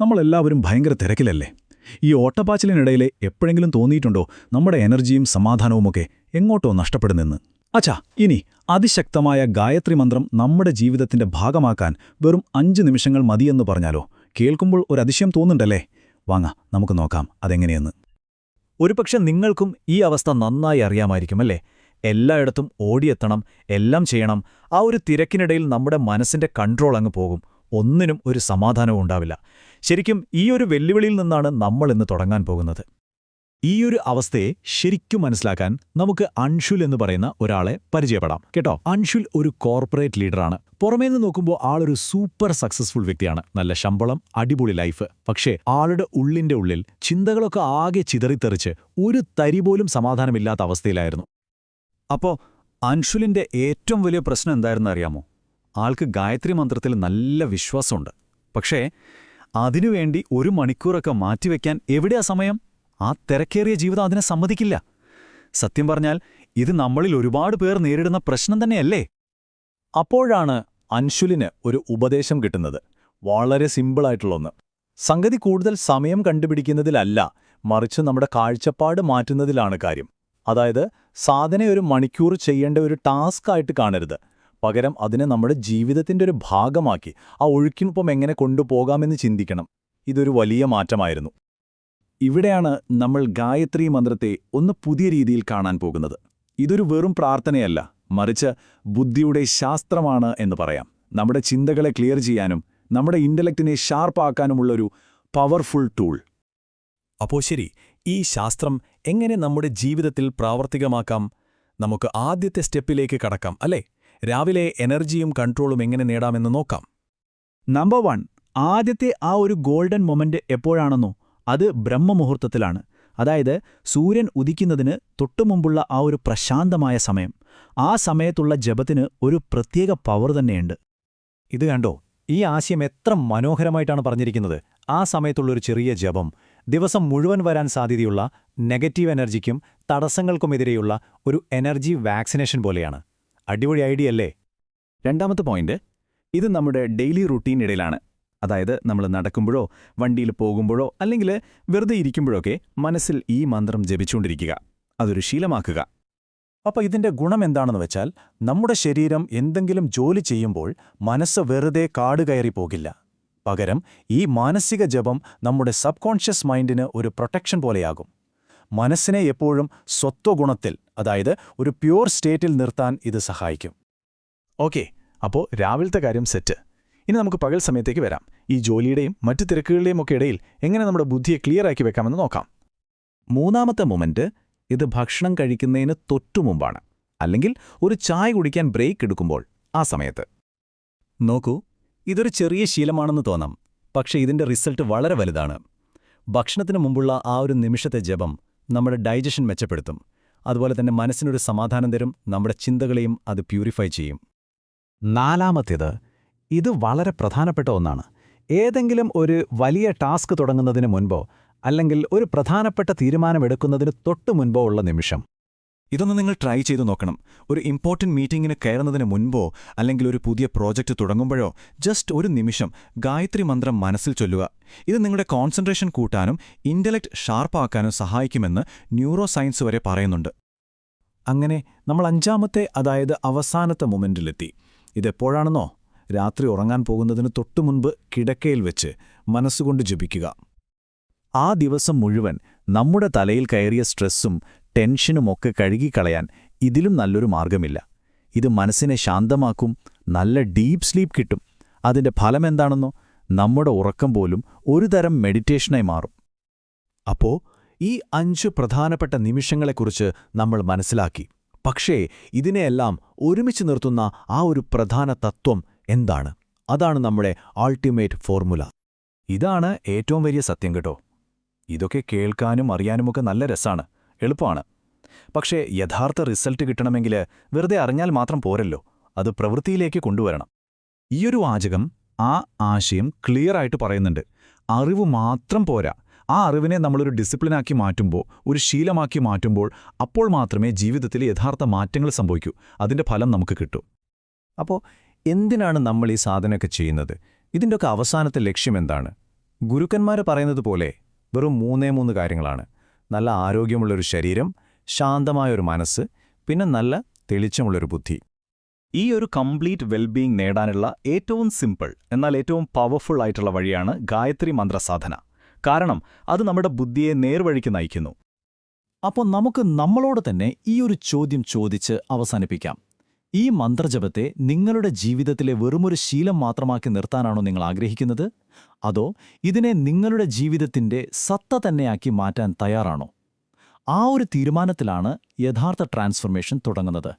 നമ്മളെല്ലാവരും ഭയങ്കര തിരക്കിലല്ലേ? ഈ ഓട്ടപ്പാച്ചിലിനിടയിലെ എപ്പോഴെങ്കിലും തോന്നിയിട്ടുണ്ടോ നമ്മുടെ എനർജിയും സമാധാനവുമൊക്കെ എങ്ങോട്ടോ നഷ്ടപ്പെടുന്നെന്ന്? അച്ഛാ ഇനി അതിശക്തമായ ഗായത്രി മന്ത്രം നമ്മുടെ ജീവിതത്തിന്റെ ഭാഗമാക്കാൻ വെറും അഞ്ച് നിമിഷങ്ങൾ മതിയെന്ന് പറഞ്ഞാലോ? കേൾക്കുമ്പോൾ ഒരു അതിശയം തോന്നുന്നുണ്ടല്ലേ? വാങ്ങ നമുക്ക് നോക്കാം അതെങ്ങനെയെന്ന്. ഒരുപക്ഷെ നിങ്ങൾക്കും ഈ അവസ്ഥ നന്നായി അറിയാമായിരിക്കും അല്ലേ? എല്ലായിടത്തും ഓടിയെത്തണം എല്ലാം ചെയ്യണം ആ ഒരു തിരക്കിനിടയിൽ നമ്മുടെ മനസ്സിന്റെ കൺട്രോൾ അങ്ങ് പോകും. ഒന്നിനും ഒരു സമാധാനവും ഉണ്ടാവില്ല. ശരിക്കും ഈ ഒരു വെല്ലുവിളിയിൽ നിന്നാണ് നമ്മൾ ഇന്ന് തുടങ്ങാൻ പോകുന്നത്. ഈ ഒരു അവസ്ഥയെ ശരിക്കും മനസ്സിലാക്കാൻ നമുക്ക് അൻഷുൽ എന്ന് പറയുന്ന ഒരാളെ പരിചയപ്പെടാം. കേട്ടോ? അൻഷുൽ ഒരു കോർപ്പറേറ്റ് ലീഡറാണ്. പുറമേ നിന്ന് നോക്കുമ്പോൾ ആളൊരു സൂപ്പർ സക്സസ്ഫുൾ വ്യക്തിയാണ്. നല്ല ശമ്പളം അടിപൊളി ലൈഫ്. പക്ഷേ ആളുടെ ഉള്ളിന്റെ ഉള്ളിൽ ചിന്തകളൊക്കെ ആകെ ചിതറിത്തെറിച്ച് ഒരു തരി പോലും സമാധാനമില്ലാത്ത അവസ്ഥയിലായിരുന്നു. അപ്പോൾ അൻഷുലിന്റെ ഏറ്റവും വലിയ പ്രശ്നം എന്തായിരുന്നു അറിയാമോ? ആൾക്ക് ഗായത്രി മന്ത്രത്തിൽ നല്ല വിശ്വാസമുണ്ട്. പക്ഷേ അതിനുവേണ്ടി ഒരു മണിക്കൂറൊക്കെ മാറ്റിവെക്കാൻ എവിടെയാ സമയം? ആ തിരക്കേറിയ ജീവിതം അതിനെ സമ്മതിക്കില്ല. സത്യം പറഞ്ഞാൽ ഇത് നമ്മളിൽ ഒരുപാട് പേർ നേരിടുന്ന പ്രശ്നം തന്നെയല്ലേ? അപ്പോഴാണ് അൻഷുലിന് ഒരു ഉപദേശം കിട്ടുന്നത്. വളരെ സിമ്പിളായിട്ടുള്ള ഒന്ന്. സംഗതി കൂടുതൽ സമയം കണ്ടുപിടിക്കുന്നതിലല്ല മറിച്ച് നമ്മുടെ കാഴ്ചപ്പാട് മാറ്റുന്നതിലാണ് കാര്യം. അതായത് സാധന ഒരു മണിക്കൂർ ചെയ്യേണ്ട ഒരു ടാസ്ക് ആയിട്ട് കാണരുത്. പകരം അതിനെ നമ്മുടെ ജീവിതത്തിന്റെ ഒരു ഭാഗമാക്കി ആ ഒഴുക്കിനൊപ്പം എങ്ങനെ കൊണ്ടുപോകാമെന്ന് ചിന്തിക്കണം. ഇതൊരു വലിയ മാറ്റമായിരുന്നു. ഇവിടെയാണ് നമ്മൾ ഗായത്രി മന്ത്രത്തെ ഒന്ന് പുതിയ രീതിയിൽ കാണാൻ പോകുന്നത്. ഇതൊരു വെറും പ്രാർത്ഥനയല്ല മറിച്ച് ബുദ്ധിയുടെ ശാസ്ത്രമാണ് എന്ന് പറയാം. നമ്മുടെ ചിന്തകളെ ക്ലിയർ ചെയ്യാനും നമ്മുടെ ഇന്റലക്റ്റിനെ ഷാർപ്പാക്കാനുമുള്ളൊരു പവർഫുൾ ടൂൾ. അപ്പോ ശരി ഈ ശാസ്ത്രം എങ്ങനെ നമ്മുടെ ജീവിതത്തിൽ പ്രാവർത്തികമാക്കാം? നമുക്ക് ആദ്യത്തെ സ്റ്റെപ്പിലേക്ക് കടക്കാം അല്ലേ? രാവിലെ എനർജിയും കൺട്രോളും എങ്ങനെ നേടാമെന്ന് നോക്കാം. നമ്പർ വൺ ആദ്യത്തെ ആ ഒരു ഗോൾഡൻ മൊമെന്റ് എപ്പോഴാണെന്നോ അത് ബ്രഹ്മമുഹൂർത്തത്തിലാണ്. അതായത് സൂര്യൻ ഉദിക്കുന്നതിന് തൊട്ടുമുമ്പുള്ള ആ ഒരു പ്രശാന്തമായ സമയം. ആ സമയത്തുള്ള ജപത്തിന് ഒരു പ്രത്യേക പവർ തന്നെയുണ്ട്. ഇത് കണ്ടോ? ഈ ആശയം എത്ര മനോഹരമായിട്ടാണ് പറഞ്ഞിരിക്കുന്നത്. ആ സമയത്തുള്ളൊരു ചെറിയ ജപം ദിവസം മുഴുവൻ വരാൻ സാധ്യതയുള്ള നെഗറ്റീവ് എനർജിക്കും തടസ്സങ്ങൾക്കുമെതിരെയുള്ള ഒരു എനർജി വാക്സിനേഷൻ പോലെയാണ്. അടിപൊളി ഐഡിയ അല്ലേ? രണ്ടാമത്തെ പോയിന്റ് ഇത് നമ്മുടെ ഡെയിലി റൂട്ടീനിടയിലാണ് അതായത് നമ്മൾ നടക്കുമ്പോഴോ വണ്ടിയിൽ പോകുമ്പോഴോ അല്ലെങ്കിൽ വെറുതെ ഇരിക്കുമ്പോഴൊക്കെ മനസ്സിൽ ഈ മന്ത്രം ജപിച്ചുകൊണ്ടിരിക്കുക. അതൊരു ശീലമാക്കുക. അപ്പോൾ ഇതിന്റെ ഗുണം എന്താണെന്ന് വെച്ചാൽ നമ്മുടെ ശരീരം എന്തെങ്കിലും ജോലി ചെയ്യുമ്പോൾ മനസ്സ് വെറുതെ കാടുകയറി പോകില്ല. പകരം ഈ മാനസിക ജപം നമ്മുടെ സബ് കോൺഷ്യസ് മൈൻഡിന് ഒരു പ്രൊട്ടക്ഷൻ പോലെയാകും. മനസ്സിനെ എപ്പോഴും സ്വത്വഗുണത്തിൽ അതായത് ഒരു പ്യൂർ സ്റ്റേറ്റിൽ നിർത്താൻ ഇത് സഹായിക്കും. ഓക്കെ അപ്പോൾ രാവിലത്തെ കാര്യം സെറ്റ്. ഇനി നമുക്ക് പകൽ സമയത്തേക്ക് വരാം. ഈ ജോലിയുടെയും മറ്റു തിരക്കുകളുടെയും ഒക്കെ ഇടയിൽ എങ്ങനെ നമ്മുടെ ബുദ്ധിയെ ക്ലിയർ ആക്കി വെക്കാമെന്ന് നോക്കാം. മൂന്നാമത്തെ മൊമെന്റ് ഇത് ഭക്ഷണം കഴിക്കുന്നതിന് തൊട്ടുമുമ്പാണ് അല്ലെങ്കിൽ ഒരു ചായ കുടിക്കാൻ ബ്രേക്ക് എടുക്കുമ്പോൾ ആ സമയത്ത്. നോക്കൂ ഇതൊരു ചെറിയ ശീലമാണെന്ന് തോന്നാം. പക്ഷേ ഇതിന്റെ റിസൾട്ട് വളരെ വലുതാണ്. ഭക്ഷണത്തിന് മുമ്പുള്ള ആ ഒരു നിമിഷത്തെ ജപം നമ്മുടെ ഡൈജഷൻ മെച്ചപ്പെടുത്തും. അതുപോലെ തന്നെ മനസ്സിനൊരു സമാധാനം തരും നമ്മുടെ ചിന്തകളെയും അത് പ്യൂരിഫൈ ചെയ്യും. നാലാമത്തേത് ഇത് വളരെ പ്രധാനപ്പെട്ട ഒന്നാണ്. ഏതെങ്കിലും ഒരു വലിയ ടാസ്ക് തുടങ്ങുന്നതിന് മുൻപോ അല്ലെങ്കിൽ ഒരു പ്രധാനപ്പെട്ട തീരുമാനമെടുക്കുന്നതിന് തൊട്ടു മുൻപോ ഉള്ള നിമിഷം ഇതൊന്ന് നിങ്ങൾ ട്രൈ ചെയ്തു നോക്കണം. ഒരു ഇമ്പോർട്ടന്റ് മീറ്റിംഗിന് കയറുന്നതിന് മുൻപോ അല്ലെങ്കിൽ ഒരു പുതിയ പ്രോജക്റ്റ് തുടങ്ങുമ്പോഴോ ജസ്റ്റ് ഒരു നിമിഷം ഗായത്രി മന്ത്രം മനസ്സിൽ ചൊല്ലുക. ഇത് നിങ്ങളുടെ കോൺസെൻട്രേഷൻ കൂട്ടാനും ഇന്റലക്ട് ഷാർപ്പാക്കാനും സഹായിക്കുമെന്ന് ന്യൂറോ സയൻസ് വരെ പറയുന്നുണ്ട്. അങ്ങനെ നമ്മൾ അഞ്ചാമത്തെ അതായത് അവസാനത്തെ മൊമെന്റിലെത്തി ഇതെപ്പോഴാണെന്നോ? രാത്രി ഉറങ്ങാൻ പോകുന്നതിന് തൊട്ടുമുൻപ് കിടക്കയിൽ വെച്ച് മനസ്സുകൊണ്ട് ജപിക്കുക. ആ ദിവസം മുഴുവൻ നമ്മുടെ തലയിൽ കയറിയ സ്ട്രെസ്സും ടെൻഷനുമൊക്കെ കഴുകിക്കളയാൻ ഇതിലും നല്ലൊരു മാർഗമില്ല ഇത് മനസ്സിനെ ശാന്തമാക്കും നല്ല ഡീപ്പ് സ്ലീപ്പ് കിട്ടും. അതിന്റെ ഫലമെന്താണെന്നോ നമ്മുടെ ഉറക്കം പോലും ഒരു തരം മെഡിറ്റേഷനായി മാറും. അപ്പോ ഈ അഞ്ച് പ്രധാനപ്പെട്ട നിമിഷങ്ങളെക്കുറിച്ച് നമ്മൾ മനസ്സിലാക്കി. പക്ഷേ ഇതിനെയെല്ലാം ഒരുമിച്ച് നിർത്തുന്ന ആ ഒരു പ്രധാന തത്വം എന്താണ്? അതാണ് നമ്മുടെ അൾട്ടിമേറ്റ് ഫോർമുല ഇതാണ് ഏറ്റവും വലിയ സത്യം കേട്ടോ. ഇതൊക്കെ കേൾക്കാനും അറിയാനുമൊക്കെ നല്ല രസാണ്. എളുപ്പമാണ്. പക്ഷേ യഥാർത്ഥ റിസൾട്ട് കിട്ടണമെങ്കിൽ വെറുതെ അറിഞ്ഞാൽ മാത്രം പോരല്ലോ. അത് പ്രവൃത്തിയിലേക്ക് കൊണ്ടുവരണം. ഈയൊരു വാചകം ആ ആശയം ക്ലിയർ ആയിട്ട് പറയുന്നുണ്ട്. അറിവ് മാത്രം പോരാ. ആ അറിവിനെ നമ്മളൊരു ഡിസിപ്ലിനാക്കി മാറ്റുമ്പോൾ ഒരു ശീലമാക്കി മാറ്റുമ്പോൾ അപ്പോൾ മാത്രമേ ജീവിതത്തിൽ യഥാർത്ഥ മാറ്റങ്ങൾ സംഭവിക്കൂ. അതിന്റെ ഫലം നമുക്ക് കിട്ടും. അപ്പോൾ എന്തിനാണ് നമ്മൾ ഈ സാധനമൊക്കെ ചെയ്യുന്നത്? ഇതിന്റെയൊക്കെ അവസാനത്തെ ലക്ഷ്യം എന്താണ്? ഗുരുക്കന്മാർ പറയുന്നത് പോലെ വെറും മൂന്നേ മൂന്ന് കാര്യങ്ങളാണ്. നല്ല ആരോഗ്യമുള്ളൊരു ശരീരം ശാന്തമായൊരു മനസ്സ് പിന്നെ നല്ല തെളിച്ചമുള്ളൊരു ബുദ്ധി. ഈ ഒരു കംപ്ലീറ്റ് വെൽബീയിങ് നേടാനുള്ള ഏറ്റവും സിമ്പിൾ എന്നാൽ ഏറ്റവും പവർഫുൾ ആയിട്ടുള്ള വഴിയാണ് ഗായത്രി മന്ത്രസാധന കാരണം അത് നമ്മുടെ ബുദ്ധിയെ നേർവഴിക്ക് നയിക്കുന്നു. അപ്പോൾ നമുക്ക് നമ്മളോട് തന്നെ ഈ ഒരു ചോദ്യം ചോദിച്ച് അവസാനിപ്പിക്കാം. ഈ മന്ത്രജപത്തെ നിങ്ങളുടെ ജീവിതത്തിലെ വെറുമൊരു ശീലം മാത്രമാക്കി നിർത്താനാണോ നിങ്ങൾ ആഗ്രഹിക്കുന്നത്? അതോ ഇതിനെ നിങ്ങളുടെ ജീവിതത്തിന്റെ സത്ത തന്നെയാക്കി മാറ്റാൻ തയ്യാറാണോ? ആ ഒരു തീരുമാനത്തിലാണ് യഥാർത്ഥ ട്രാൻസ്ഫർമേഷൻ തുടങ്ങുന്നത്.